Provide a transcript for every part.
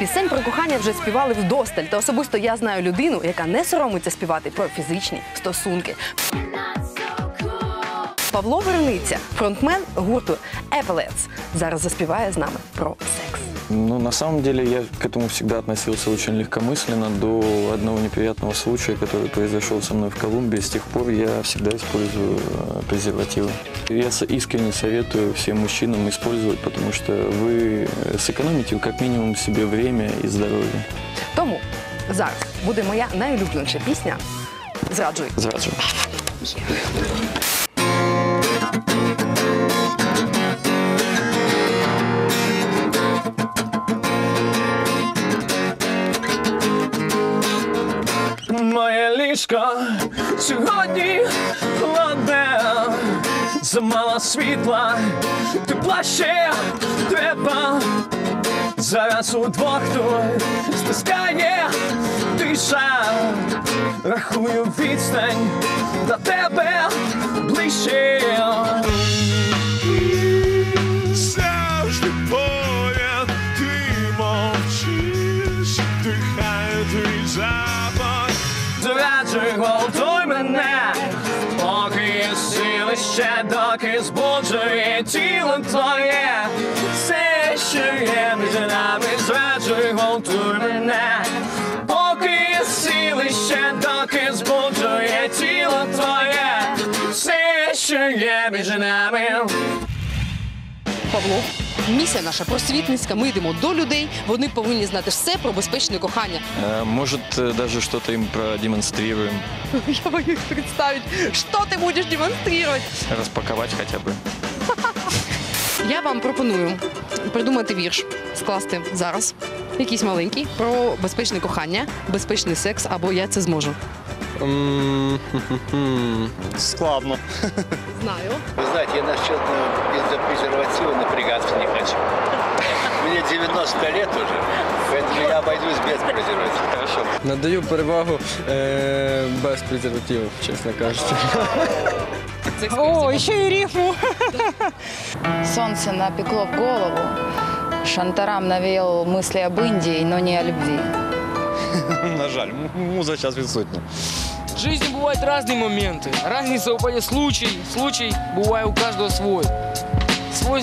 Пісень про кохання вже співали вдосталь. Та особисто я знаю людину, яка не соромиться співати про фізичні стосунки. Павло Верниця, фронтмен гурту Епелец, зараз заспіває з нами про. Ну, на самом деле, я к этому всегда относился очень легкомысленно до одного неприятного случая, который произошел со мной в Колумбии. С тех пор я всегда использую э, презервативы. Я искренне советую всем мужчинам использовать, потому что вы э, сэкономите как минимум себе время и здоровье. Тому зараз буде моя найулюбленіша пісня Зраджуй. Зраджу. Моє сьогодні холодне, замало світла, тепла ще треба. Зараз удвох тут стискає тиша, рахую відстань до тебе ближче. Зраджуй, гвалтуй мене, поки є сили ще, доки збуджує тіло твоє. Павло. Місія наша просвітницька. Ми йдемо до людей. Вони повинні знати все про безпечне кохання. Э, Может, э, даже что-то им продемонстрируем, Я боюсь представити, що ти будеш демонструвати. распаковать хотя бы. Я вам пропоную придумати вірш, скласти зараз. Якийсь маленький про безпечне кохання, безпечний секс або я це зможу. Складно. Знаю. Вы знаете, я насчет э, из-за презерватива напрягаться не хочу. Мне 90 лет уже, поэтому я обойдусь без презерватива. Хорошо. Надаю перевагу е, без презервативів, чесно кажучи. О, еще и рифму. Солнце напекло в голову, Шантарам навеял мысли об Индии, но не о любви. На жаль, муза зараз відсутня. В жизни бывают разные моменты, разные совпадения случай, случай бывает у каждого свой. Свой,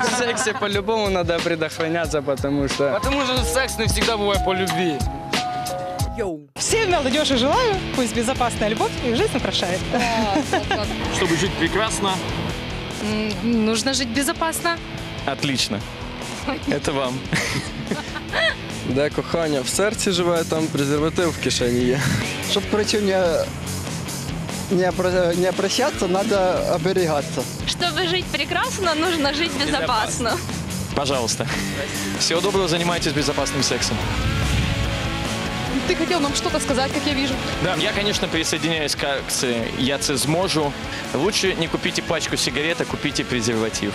В сексі по-любому треба предохраняться, тому що потому что секс не всегда бывает по любви. Всем молодежи желаю, пусть безопасная любовь их жизнь украшает. Чтобы жить прекрасно, Нужно жити безпечно. отлично. Это вам. де кохання в серці живе, там презерватив в кишені є. Щоб короче, не, не, обра- не обращаться, надо оберегаться. Чтобы жить прекрасно, нужно жить безопасно. Пожалуйста. Всего доброго, занимайтесь безопасным сексом. Ти хотів нам щось сказати, як я вижу. Да, я, конечно, присоединяюсь к акции «Я це зможу». Лучше не купите пачку сигарет, а купите презерватив.